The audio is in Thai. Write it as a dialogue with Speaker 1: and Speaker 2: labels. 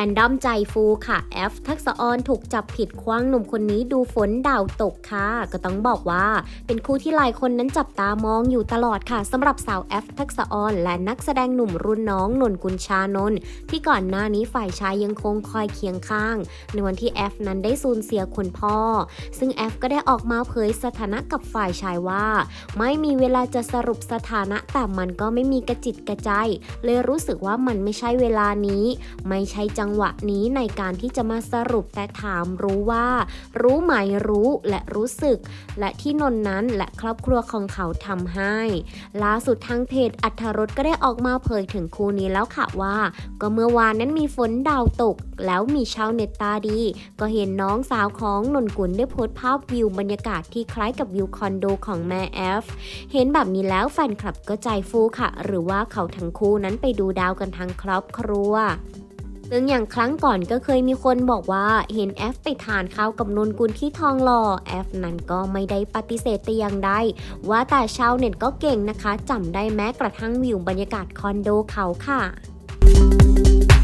Speaker 1: ฟนดอมใจฟูค่ะแอฟทักษะออนถูกจับผิดคว้างหนุ่มคนนี้ดูฝนดาวตกค่ะ ก็ต้องบอกว่า เป็นคู่ที่หลายคนนั้นจับตามองอยู่ตลอดค่ะสำหรับสาวแอฟทักษะออนและนักแสดงหนุ่มรุ่นน้องนนกุลชานนท์ที่ก่อนหน้านี้ฝ่ายชายยังคงคอยเคียงข้าง ในวันที่แอฟนั้นได้สูญเสียคุณพ่อ ซึ่งแอฟก็ได้ออกมาเผยสถานะกับฝ่ายชายว่า ไม่มีเวลาจะสรุปสถานะแต่มันก็ไม่มีกระจิตกระใจเลยรู้สึกว่ามันไม่ใช่เวลานี้ ไม่ใช่จังหวะนี้ในการที่จะมาสรุปแต่ถามรู้ว่า รู้ไหมรู้และรู้สึก และที่นนนั้นและครอบครัวของเขาทำให้ ล่าสุดทางเพจอัธรสก็ได้ออกมาเผยถึงคู่นี้แล้วค่ะว่า ก็เมื่อวานนั้นมีฝนดาวตก แล้วมีชาวเน็ตตาดี ก็เห็นน้องสาวของนนกุลได้โพสต์ภาพวิวบรรยากาศที่คล้ายกับวิวคอนโดของแม่แอฟเห็นแบบนี้แล้วแฟนคลับก็ใจฟูค่ะ หรือว่าเขาทั้งคู่นั้นไปดูดาวกันทั้งครอบครัว ซึ่งอย่างครั้งก่อนก็เคยมีคนบอกว่าเห็นแอฟไปทานข้าวกับนนกุลที่ทองหล่อแอฟนั้นก็ไม่ได้ปฏิเสธแต่อย่างใดว่าแต่ชาวเน็ตก็เก่งนะคะจำได้แม้กระทั่งวิวบรรยากาศคอนโดเขาค่ะ